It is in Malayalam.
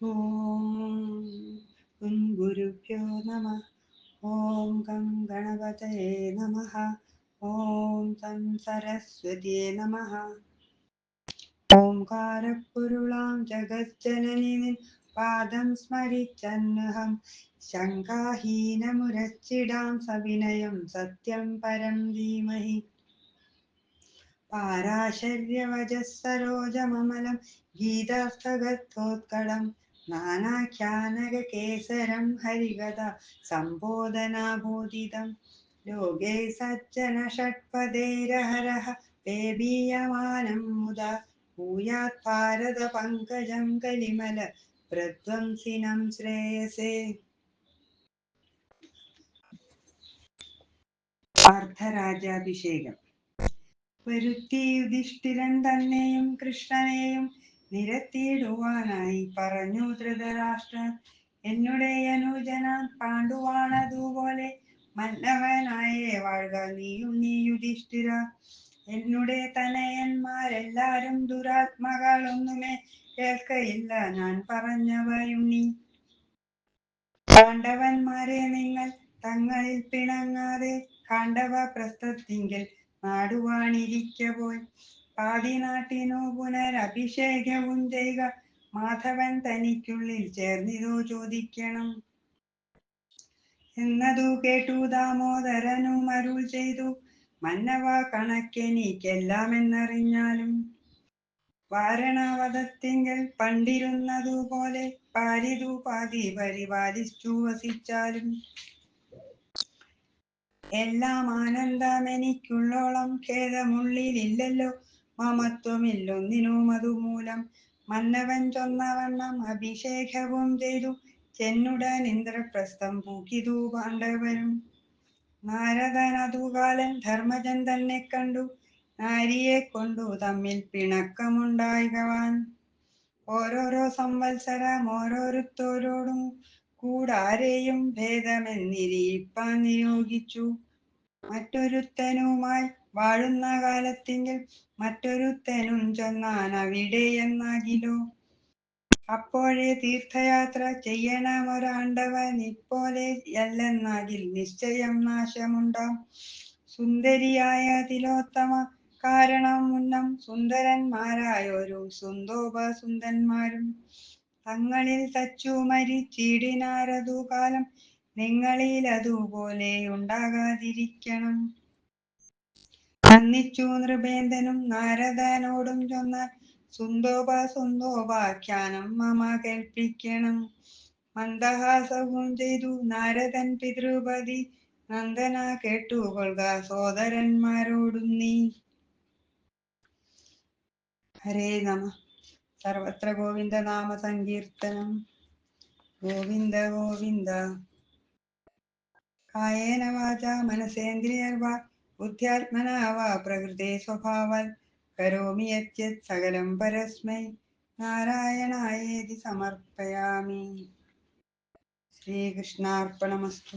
ഓം ഗുരുഭ്യോ നമ ഓം ഗം ഗണപതയേ നമ ഓം തം സരസ്വതിയേ നമ ഓംകാരപ്പൊരുളാം ജഗജ്ജനനി പാദം സ്മരിച്ചന്നഹം ശങ്കാഹീനമുരച്ചിടാം സവിനയം സത്യം പരം ധീമഹി പാരാശര്യവജസ്സരോജമമലം ഗീതാർത്ഥഗത്തോത്കടം നാനാഖ്യാനകേസരം ഹരികഥ സംബോധനാബോധിതം ലോകേ സജ്ജന ഷട്പദേരഹരഹ പേബീയമാനം മുത ഭൂയാത് ഭാരത പങ്കജം കലിമല പ്രധ്വംസിനം ശ്രേയസേ. അർദ്ധരാജാഭിഷേകം വരുത്തി യുധിഷ്ഠിരൻ തന്നെയും കൃഷ്ണനെയും നിരത്തിയിടുവാനായി പറഞ്ഞു ധൃതരാഷ്ട്രൻ. എന്നുടെ അനുജനാൻ പാണ്ഡുവാണതുപോലെ മന്നവനായേ വാഴുക. നീയും നീ യുധിഷ്ഠിര. എന്നുടെ തനയന്മാരെല്ലാരും ദുരാത്മകളൊന്നുമേ കേൾക്കയില്ല. ഞാൻ പറഞ്ഞവയുണ്ണി പാണ്ഡവന്മാരെ നിങ്ങൾ തങ്ങളിൽ പിണങ്ങാതെ കാണ്ഡവ പ്രസ്ഥത്തിങ്കിൽ നാടുവാണിരിക്കപോയി പാതി നാട്ടിനു പുനരഭിഷേകവും ചെയ്യുക. മാധവൻ തനിക്കുള്ളിൽ ചേർന്നിതു ചോദിക്കണം. എന്നതു കേട്ടു ദാമോദരനും അരുൾ ചെയ്തു. മന്നവ കണക്കെനിക്കെല്ലാം എന്നറിഞ്ഞാലും പണ്ടിരുന്നതുപോലെ പോലെ പാതി പരിപാലിച്ചു വസിച്ചാലും. എല്ലാം ആനന്ദമെനിക്കുള്ളോളം ഖേദമുള്ളിലില്ലല്ലോ. മമത്വമില്ലൊന്നിനും അതുമൂലം മന്നവൻ ചൊന്നവണ്ണം അഭിഷേകവും ചെയ്തു. ചെന്നുടൻ ഇന്ദ്രപ്രസ്ഥം പൂക്കിതു പാണ്ഡവരും. നാരദനതുകാലൻ ധർമ്മജൻ തന്നെ കണ്ടു. നാരിയെ കൊണ്ടു തമ്മിൽ പിണക്കമുണ്ടായികവാൻ ഓരോരോ സംവത്സരം ഓരോരുത്തരോടും കൂടാരെയും ഭേദമെന്നിരിപ്പാൻ നിയോഗിച്ചു. മറ്റൊരുത്തനുമായി വാഴുന്ന കാലത്തെങ്കിൽ മറ്റൊരുത്തനും ചെന്നാൻ അവിടെ എന്നാകിലോ? അപ്പോഴേ തീർത്ഥയാത്ര ചെയ്യണമൊരാണ്ടവൻ ഇപ്പോലെ അല്ലെന്നാകിൽ നിശ്ചയം നാശമുണ്ടാം? സുന്ദരിയായ തിലോത്തമ കാരണം മുന്നം സുന്ദരന്മാരായൊരു സുന്ദോപസുന്ദന്മാരും തങ്ങളിൽ തച്ചു മരിച്ചിടിനാരതു കാലം നിങ്ങളിൽ അതുപോലെ ഉണ്ടാകാതിരിക്കണം. വന്നിച്ചു നൃപേന്ദ്രനും നാരദനോടും ചൊന്ന സുന്ദോപ സുന്ദോപാഖ്യാനം മമ കേൾപ്പിക്കണം. മന്ദഹാസവും ചെയ്തു നാരദൻ പിതൃപതി നന്ദന കേട്ടുകൊള്ളുക സോദരന്മാരോടും നീ. ഹരേ നമ. സർവത്ര ഗോവിന്ദ നാമ സങ്കീർത്തനം. ഗോവിന്ദ ഗോവിന്ദ. കായേന വാച മനസേന്ദ്രിയർവാ ബുദ്ധ്യാത്മന വാ പ്രകൃതേ സ്വഭാവാൽ കരോമി യത് സകലം പരസ്മൈ നാരായണായേതി സമർപ്പയാമി ശ്രീകൃഷ്ണാർപ്പണമസ്തു